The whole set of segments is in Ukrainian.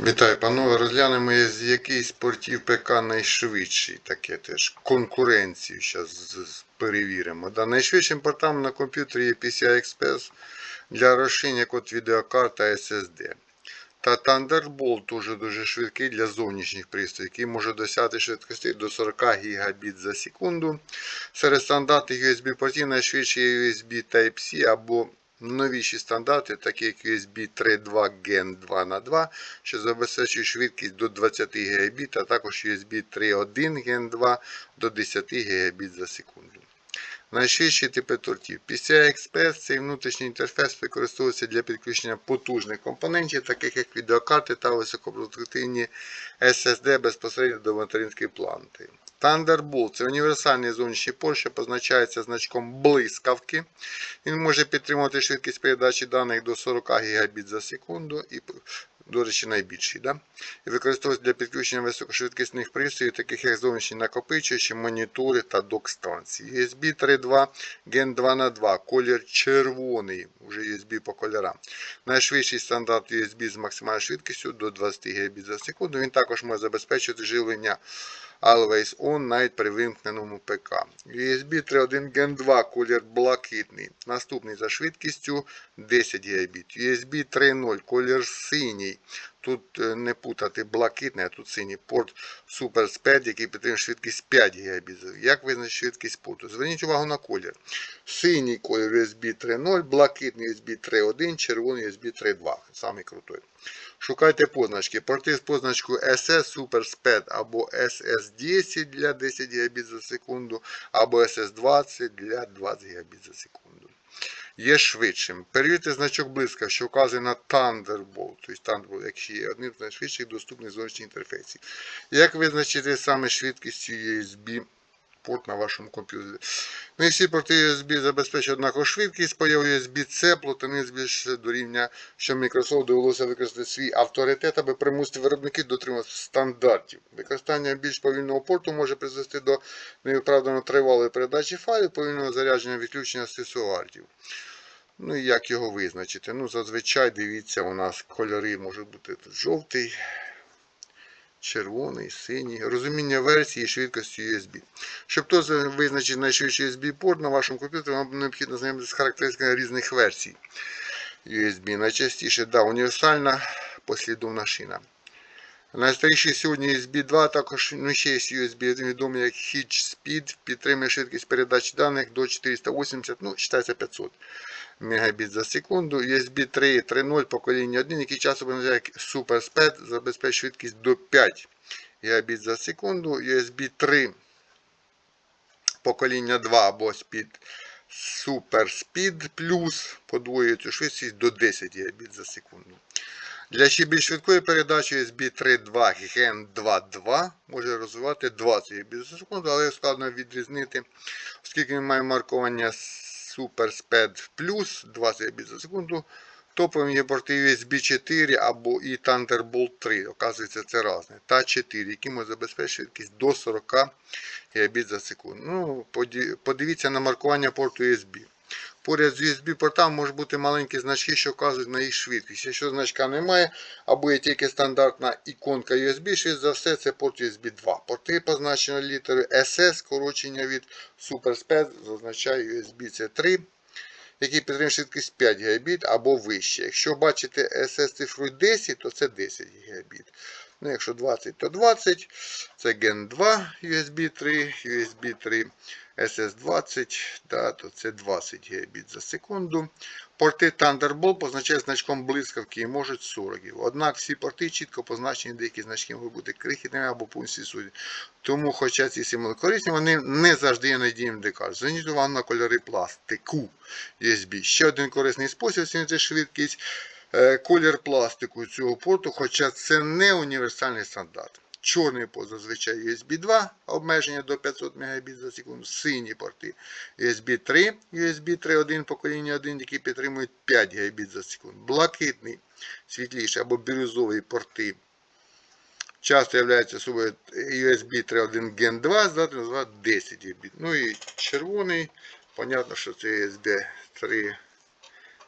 Вітаю, панове. Розглянемо, з який з портів ПК найшвидший. Таке теж конкуренцію зараз перевіримо. Да, найшвидшим портом на комп'ютері є PCI Express для розширення код відеокарта SSD. Та Thunderbolt дуже дуже швидкий для зовнішніх пристроїв, який може досягти швидкості до 40 Гбіт за секунду. Серед стандартних USB портів найшвидший USB Type-C або новіші стандарти, такі як USB 3.2 Gen 2 на 2 що забезпечує швидкість до 20 Гбіт, а також USB 3.1 Gen 2 до 10 Гбіт за секунду. Найшвидші типи тортів. PCI Express цей внутрішній інтерфейс використовується для підключення потужних компонентів, таких як відеокарти та високопродуктивні SSD безпосередньо до материнської планти. Thunderbolt це універсальний зовнішній порт, що позначається значком блискавки. Він може підтримувати швидкість передачі даних до 40 Гбіт за секунду і до речі, найбільший. Да? І використовується для підключення високошвидкісних пристроїв, таких як зовнішні накопичувачі, монітори та док-станції. USB 3.2 Gen 2 на 2 колір червоний, вже USB по кольорам. Найшвидший стандарт USB з максимальною швидкістю до 20 Гбіт за секунду. Він також може забезпечувати живлення Always On навіть при вимкненому ПК. USB 3.1 Gen 2 колір блакитний. Наступний за швидкістю 10 Гбіт. USB 3.0 колір синій. Тут е, не путати блакитний, а тут синій порт Super Speed, який підтримує швидкість 5 Гбіт. Як визначити швидкість порту? Зверніть увагу на колір. Синій колір USB 3.0, блакитний USB 3.1, червоний USB 3.2. Самий крутой. Шукайте позначки. Порти з позначкою SS Super Speed або SS10 для 10 Гбіт за секунду, або SS20 для 20 Гбіт за секунду. Є швидшим. Перевірте значок близько, що вказує на Thunderbolt, тобто Thunderbolt, якщо є одним з найшвидших доступних зовнішніх інтерфейсів. Як визначити саме швидкістю USB порт на вашому комп'ютері? Не всі порти USB забезпечують однакову швидкість, появ USB-C плотини збільшується до рівня, що Microsoft довелося використати свій авторитет, аби примусити виробників дотримуватися стандартів. Використання більш повільного порту може призвести до невиправдано тривалої передачі файлів, повільного зарядження відключення сесуардів. Ну і як його визначити? Ну, зазвичай дивіться, у нас кольори можуть бути жовтий, червоний, синій. Розуміння версії і швидкості USB. Щоб то визначити найшвидший USB порт на вашому комп'ютері, вам необхідно знайомитися з характеристиками різних версій USB. Найчастіше да, універсальна послідовна шина. Найстаріший сьогодні USB 2, також ну, ще є USB 1, відомий як Hitch Speed, підтримує швидкість передачі даних до 480, ну, вважається 500 Мбіт за секунду. USB 3 3.0 покоління 1, який часто називає як Super Speed, забезпечує швидкість до 5 Гбіт за секунду. USB 3 покоління 2 або Speed Super Speed Plus подвоює цю швидкість до 10 Гбіт за секунду. Для ще більш швидкої передачі USB 3.2 Gen 2.2 може розвивати 20 Гбіт за секунду, але складно відрізнити, оскільки він має маркування Super Speed Plus 20 Гбіт за секунду. Топовим є порти USB 4 або і Thunderbolt 3, оказується це разне, та 4, які можуть забезпечити швидкість до 40 Гбіт за секунду. Ну, Подивіться на маркування порту USB. Поряд з USB-портами можуть бути маленькі значки, що вказують на їх швидкість. Якщо значка немає, або є тільки стандартна іконка USB, швидше за все це порт USB 2. Порти позначені літерою SS, скорочення від SuperSped, зазначає USB C3, який підтримує швидкість 5 Гбіт або вище. Якщо бачите SS цифрою 10, то це 10 Гбіт. Ну, якщо 20, то 20. Це Gen 2 USB 3, USB 3. SS20, да, то це 20 Гбіт за секунду. Порти Thunderbolt позначають значком блискавки і можуть 40 Однак всі порти чітко позначені, деякі значки можуть бути крихітними або повністю відсутні. Тому, хоча ці символи корисні, вони не завжди є надійним декар. Зверніть увагу на кольори пластику USB. Ще один корисний спосіб оцінити швидкість. Колір пластику цього порту, хоча це не універсальний стандарт. Чорний порт зазвичай USB 2, обмеження до 500 Мбіт за секунду, сині порти USB 3, USB 3.1 покоління 1, які підтримують 5 Гбіт за секунду. Блакитний, світліший або бірюзовий порти. Часто являються собою USB 3.1 Gen 2, здатний називати 10 Гбіт. Ну і червоний, понятно, що це USB 3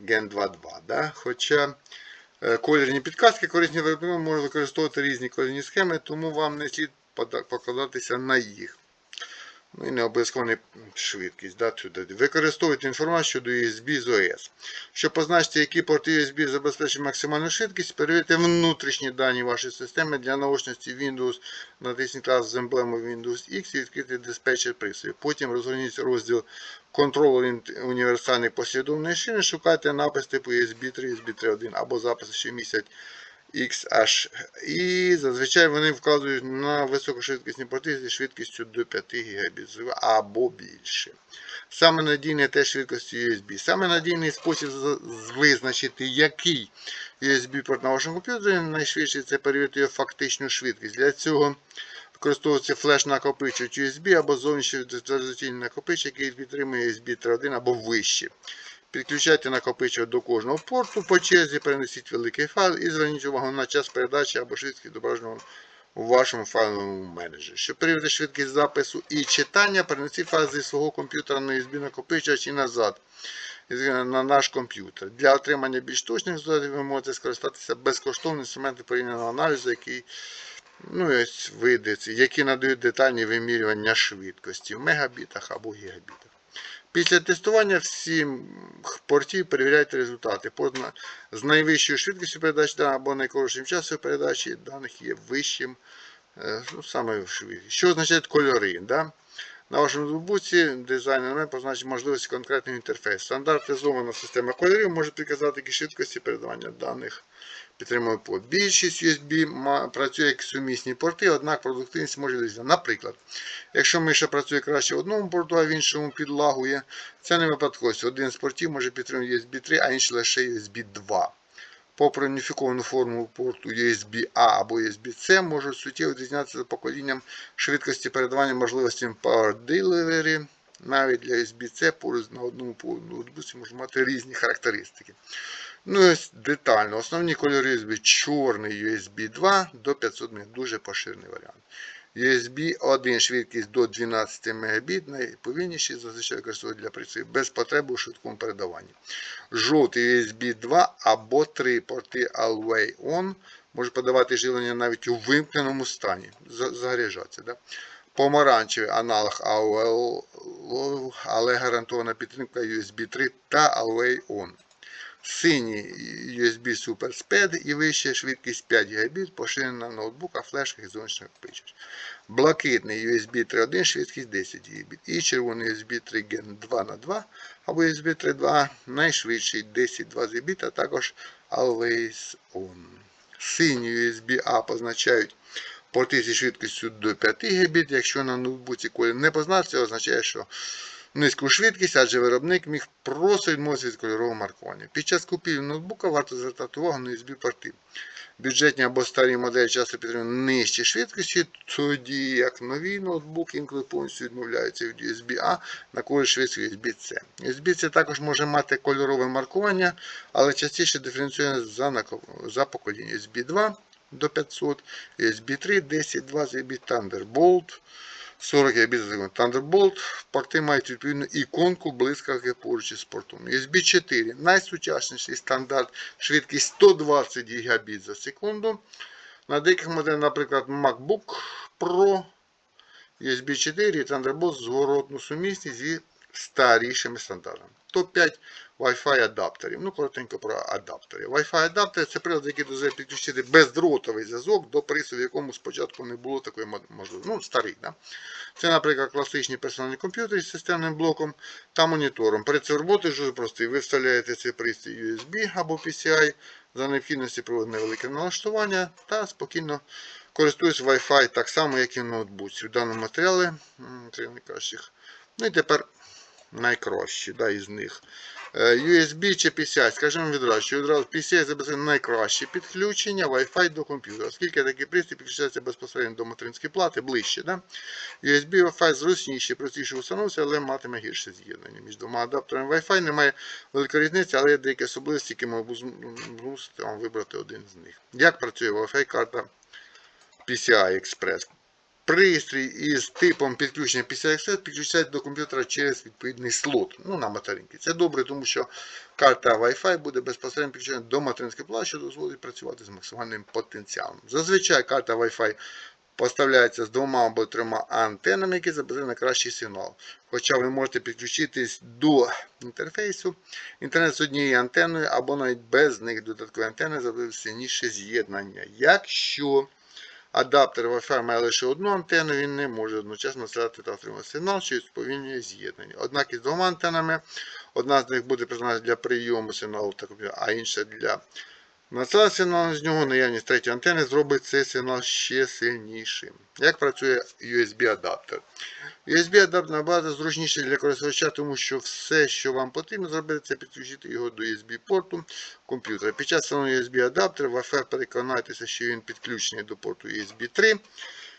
Gen 2.2. Да? Хоча Е, Колірні підказки корисні виробникам можуть використовувати різні колірні схеми, тому вам не слід покладатися на їх. Ну і не обов'язково швидкість. Да. Використовуйте інформацію щодо USB з ОС. Щоб позначити, які порти USB забезпечують максимальну швидкість, перевірте внутрішні дані вашої системи для наочності Windows. Натисніть клас з емблемою Windows X і відкрити диспетчер пристрою. Потім розгорніть розділ контролер універсальної послідовної шини, шукайте напис типу USB 3, USB 3.1 або записи, що містять XH. І зазвичай вони вказують на високошвидкісні порти зі швидкістю до 5 Гбіт або більше. Саме надійне теж швидкості USB. Саме надійний спосіб визначити, який USB-порт на вашому комп'ютері найшвидший це перевірити його фактичну швидкість. Для цього використовується флеш-накопичувач USB або зовнішній віртуалізаційний накопичувач, який підтримує USB 3.1 або вище. Підключайте накопичувач до кожного порту по черзі, перенесіть великий файл і зверніть увагу на час передачі або швидкість відображеного у вашому файловому менеджері. Щоб перевірити швидкість запису і читання, перенесіть файл зі свого комп'ютера на USB накопичувач і назад на наш комп'ютер. Для отримання більш точних результатів ви можете скористатися безкоштовним інструментом порівняного аналізу, який ну, і ось види, які надають детальні вимірювання швидкості в мегабітах або гігабітах. Після тестування всіх портів перевіряйте результати. Порт на- з найвищою швидкістю передачі даних або найкоротшим часом передачі даних є вищим, е, ну, саме. Що означають кольори? Да? На вашому ноутбуці дизайн елемент позначить можливості конкретного інтерфейсу. Стандартизована система кольорів може підказати швидкості передавання даних підтримує порт. Більшість USB працює як сумісні порти, однак продуктивність може різна. Наприклад, якщо миша працює краще в одному порту, а в іншому підлагує, це не випадковість. Один з портів може підтримувати USB 3, а інший лише USB 2. Попри уніфіковану форму порту USB A або USB C, можуть суттєво відрізнятися за поколінням швидкості передавання можливостям Power Delivery. Навіть для USB C поруч на одному ноутбуці може мати різні характеристики. Ну ось детально. Основні кольори USB чорний USB 2 до 500 Мбіт. Дуже поширений варіант. USB 1 швидкість до 12 Мбіт, найповільніший зазвичай використовують для пристроїв без потреби у швидкому передаванні. Жовтий USB 2 або 3 порти Always On можуть подавати живлення навіть у вимкненому стані. За- Заряджатися. Да? Помаранчевий аналог AOL, але гарантована підтримка USB 3 та Always On. Синій USB Super Speed і вища швидкість 5 Гбіт поширена на ноутбуках, флешках і зовнішніх пичах. Блакитний USB 3.1 швидкість 10 Гбіт. І червоний USB 3 Gen 2 на 2 або USB 3.2 найшвидший 10-20 Гбіт, а також Always On. Сині USB A позначають порти зі швидкістю до 5 Гбіт. Якщо на ноутбуці колір не позначив, це означає, що низьку швидкість, адже виробник міг просто відмовитися від кольорового маркування. Під час купівлі ноутбука варто звертати увагу на USB порти. Бюджетні або старі моделі часто підтримують нижчі швидкості, тоді як нові ноутбуки інколи повністю відмовляються від USB A на користь швидкості USB C. USB C також може мати кольорове маркування, але частіше диференціює за, за покоління USB 2 до 500, USB 3, 10, 20 GB Thunderbolt. 40 Гбіт. Thunderbolt порти мають відповідну іконку блискавки поруч із портом. USB 4 найсучасніший стандарт, швидкість 120 Гбіт за секунду. На деяких моделях, наприклад, MacBook Pro USB 4 і Thunderbolt зворотно сумісні зі старішими стандартами. Топ-5 Wi-Fi адаптерів. Ну, коротенько про адаптери. Wi-Fi адаптер це прилад, який дозволяє підключити бездротовий зв'язок до пристрою, в якому спочатку не було такої можливості. Ну, старий. Да? Це, наприклад, класичні персональні комп'ютери з системним блоком та монітором. Принцип роботи дуже простий. Ви вставляєте цей пристрій USB або PCI, за необхідності проводите невелике налаштування та спокійно користуюсь Wi-Fi так само, як і в ноутбуці. В даному матеріалі. Ну і тепер найкращі да, із них. Е, USB чи PCI, скажімо відразу, що відразу PCI забезпечує найкраще підключення Wi-Fi до комп'ютера, оскільки такий пристрій підключається безпосередньо до материнської плати ближче. Да? USB Wi-Fi зручніше, простіше установиться, але матиме гірше з'єднання. Між двома адаптерами Wi-Fi немає великої різниці, але є деякі особливості, які змусити вам вибрати один з них. Як працює Wi-Fi карта PCI Express? Пристрій із типом підключення PCI-Express підключається до комп'ютера через відповідний слот ну, на материнці. Це добре, тому що карта Wi-Fi буде безпосередньо підключена до материнської плати, що дозволить працювати з максимальним потенціалом. Зазвичай карта Wi-Fi поставляється з двома або трьома антенами, які забезпечують найкращий сигнал. Хоча ви можете підключитись до інтерфейсу інтернет з однією антеною або навіть без них додаткові антени забезпечують сильніше з'єднання. Якщо адаптер Wi-Fi має лише одну антенну, він не може одночасно надсилати та отримувати сигнал, що сповільнює з'єднання. Однак із двома антенами одна з них буде призначена для прийому сигналу, а інша для надсилання сигналу з нього наявність третьої антени зробить цей сигнал ще сильнішим. Як працює USB-адаптер? USB-адаптер набагато зручніше для користувача, тому що все, що вам потрібно зробити, це підключити його до USB-порту комп'ютера. Під час встановлення USB-адаптера Wi-Fi переконайтеся, що він підключений до порту USB 3,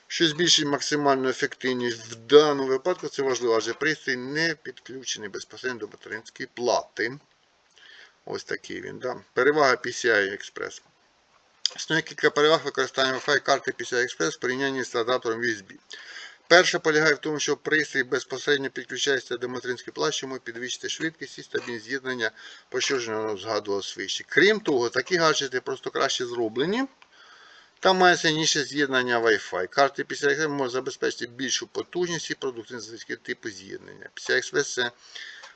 що збільшить максимальну ефективність. В даному випадку це важливо, адже пристрій не підключений безпосередньо до материнської плати. Ось такий він. Да? Перевага PCI Express. Існує кілька переваг використання Wi-Fi карти PCI Express в порівнянні з адаптером USB. Перша полягає в тому, що пристрій безпосередньо підключається до материнської що може підвищити швидкість і стабільність з'єднання, про що ж згадувалось вище. Крім того, такі гаджети просто краще зроблені. Там має сильніше з'єднання Wi-Fi. Карти PCI Express можуть забезпечити більшу потужність і продуктивність типу з'єднання. PCI Express це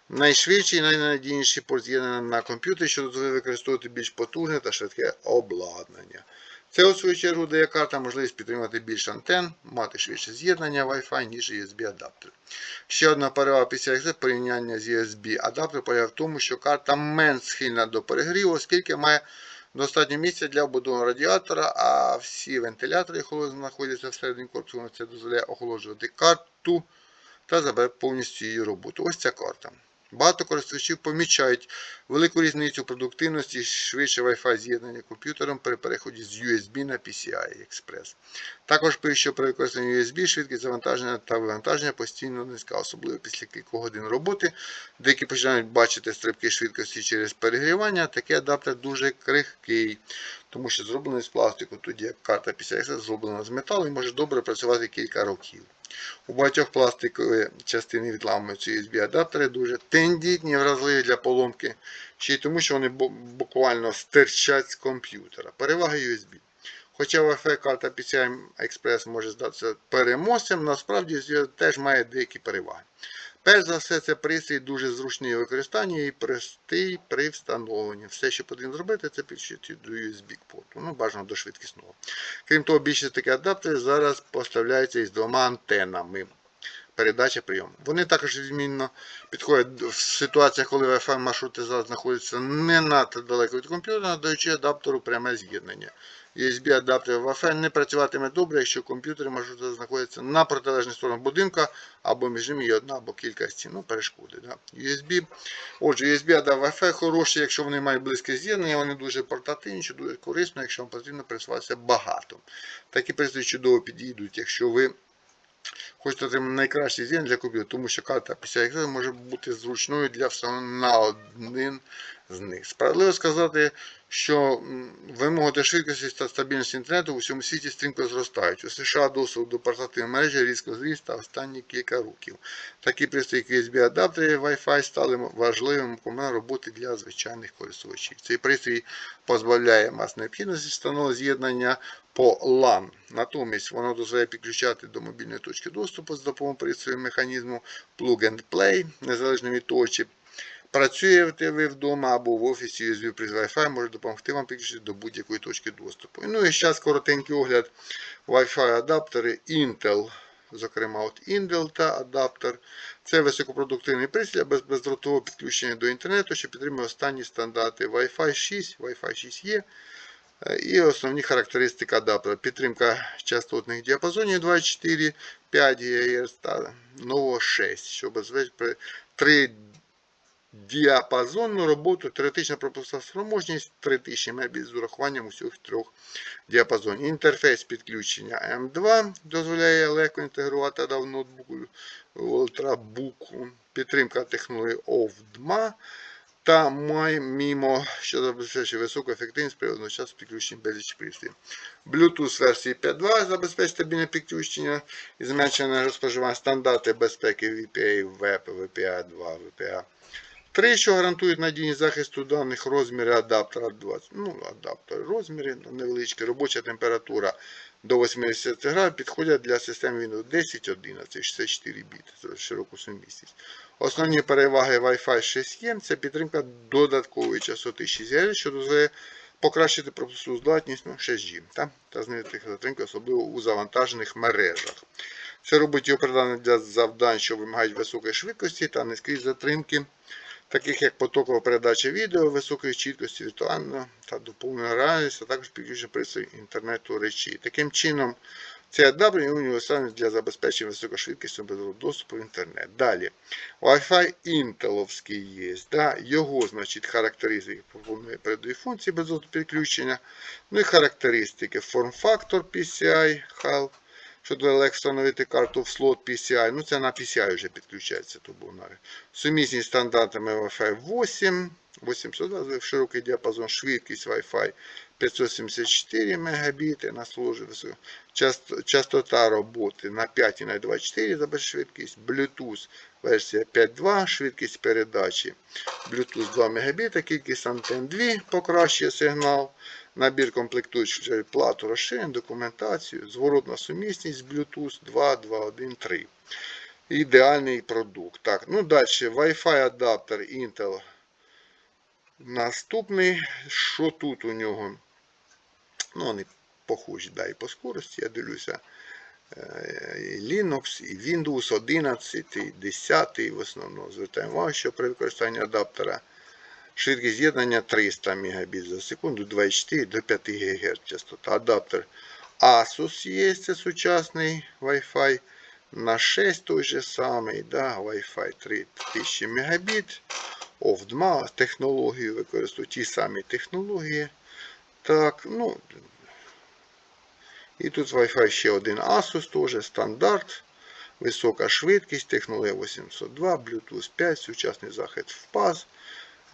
найшвидший і найнадійніший порт з'єднання на комп'ютері, що дозволяє використовувати більш потужне та швидке обладнання. Це, у свою чергу, дає карта можливість підтримати більше антен, мати швидше з'єднання Wi-Fi, ніж USB-адаптер. Ще одна перевага PCI порівняння з USB-адаптером полягає в тому, що карта менш схильна до перегріву, оскільки має достатньо місця для вбудованого радіатора, а всі вентилятори охолодження знаходяться всередині корпусу, це дозволяє охолоджувати карту та забирати повністю її роботу. Ось ця карта. Багато користувачів помічають велику різницю продуктивності швидше Wi-Fi з'єднання комп'ютером при переході з USB на PCI Express. Також пише, що при використанні USB швидкість завантаження та вивантаження постійно низька, особливо після кількох годин роботи. Деякі починають бачити стрибки швидкості через перегрівання. Такий адаптер дуже крихкий, тому що зроблений з пластику, тоді як карта PCI Express зроблена з металу і може добре працювати кілька років. У багатьох пластикові частини відламуються USB-адаптери дуже тендітні, вразливі для поломки, ще тому, що вони буквально стирчать з комп'ютера. Переваги USB. Хоча Wi-Fi карта PCI Express може здатися переможцем, насправді теж має деякі переваги. Перш за все, це пристрій дуже зручний у використанні і простий при встановленні. Все, що потрібно зробити, це підключити до USB-порту. Ну, бажано до швидкісного. Крім того, більшість таких адаптерів зараз поставляються із двома антенами. Передача прийому. Вони також відмінно підходять в ситуаціях, коли Wi-Fi маршрути знаходяться не надто далеко від комп'ютера, надаючи адаптеру пряме з'єднання. USB-адаптер Wi-Fi не працюватиме добре, якщо комп'ютери маршрути знаходяться на протилежній стороні будинка, або між ними є одна або кілька стін. Ну, перешкоди. Да? USB. Отже, USB-адаптер Wi-Fi хороші, якщо вони мають близьке з'єднання, вони дуже портативні, що дуже корисно, якщо вам потрібно пересуватися багато. Такі пристрої чудово підійдуть, якщо ви. Хочете отримати найкращий з'єднання для комп'ютера, тому що карта PCI може бути зручною для встановлення на один з них. Справедливо сказати, що вимоги до швидкості та стабільності інтернету у всьому світі стрімко зростають. У США доступ до портативної мережі різко зріс та останні кілька років. Такі пристрої, USB-адаптери Wi-Fi стали важливим компонентом роботи для звичайних користувачів. Цей пристрій позбавляє мас необхідності встановлення з'єднання по LAN. Натомість воно дозволяє підключати до мобільної точки доступу з допомогою пристрою механізму Plug and Play, незалежно від того, чи Працюєте ви вдома або в офісі USB при Wi-Fi може допомогти вам підключити до будь-якої точки доступу. Ну і зараз коротенький огляд Wi-Fi адаптери Intel. Зокрема, от Intel та адаптер. Це високопродуктивний пристрій без бездротового підключення до інтернету, що підтримує останні стандарти Wi-Fi 6, Wi-Fi 6 є. І основні характеристики адаптера. Підтримка частотних діапазонів 24, 5 ГГц та нового 6, що безпечить 3 діапазонну роботу, теоретична пропускна спроможність 3000 Мбіт з урахуванням усіх трьох діапазонів. Інтерфейс підключення М2 дозволяє легко інтегрувати в ноутбуку ультрабуку. Підтримка технології OVDMA та MIMO, що забезпечує високу ефективність при одночасно підключенні безліч пристроїв. Bluetooth версії 5.2 забезпечить стабільне підключення і зменшене розпоживання стандарти безпеки VPA, WEP, VPA 2, VPA 3, що гарантують надійність захисту даних розміри адаптера 20. Ну, адаптер розміри невеличкі, робоча температура до 80 градусів підходять для систем Windows 10, 11, 64 біт широку сумісність. Основні переваги Wi-Fi 6 e це підтримка додаткової частоти 6 ГГц, що дозволяє покращити пропускну здатність ну, 6G та, та знизити затримки, особливо у завантажених мережах. Це робить його придатним для завдань, що вимагають високої швидкості та низької затримки, таких як потокова передача відео, високої чіткості віртуального та доповнена реальність, а також підключення пристрою інтернету речі. Таким чином, цей адаптер є універсальний для забезпечення високошвидкісного доступу в інтернет. Далі, Wi-Fi інтеловський є. Да? Його, значить, характеристики передові функції без підключення. Ну і характеристики. Форм-фактор PCI, HAL, що дозволяє встановити карту в слот PCI. Ну, це на PCI вже підключається. То був з стандартами Wi-Fi 8, 802, широкий діапазон, швидкість Wi-Fi 574 Мбіти на Частота роботи на 5 і на 24 за швидкість. Bluetooth версія 5.2, швидкість передачі. Bluetooth 2 Мбіт, кількість антенн 2 покращує сигнал. Набір комплектуючих плату розширень, документацію, зворотна сумісність Bluetooth 2, 2, 1, 3. Ідеальний продукт. Так, ну далі. Wi-Fi адаптер Intel. Наступний, що тут у нього? Ну, вони похожі, да, і по скорості, я дивлюся. Е, Linux, і Windows 11, і 10 в основному. Звертаємо увагу, що при використанні адаптера швидкість з'єднання 300 Мбіт за секунду, 24 до 5 ГГц частота. Адаптер Asus є, це сучасний Wi-Fi. На 6 той же самий, да, Wi-Fi 3000 Мбіт. OFDMA технологію використовують ті самі технології. Так, ну. І тут Wi-Fi ще один Asus, теж стандарт. Висока швидкість, технологія 802, Bluetooth 5, сучасний захист в PAS.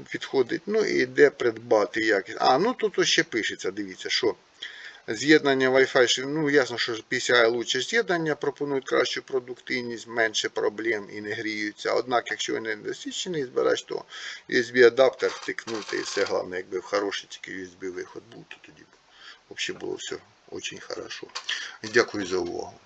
Підходить. Ну і де придбати якість. А, ну тут ще пишеться, дивіться, що з'єднання Wi-Fi, ну ясно, що PCI лучше з'єднання, пропонують кращу продуктивність, менше проблем і не гріються. Однак, якщо ви не досвідчений збирач, то USB-адаптер втикнути і все головне, якби в хороший тільки USB-виход був, то тоді б взагалі було все дуже хорошо. Дякую за увагу.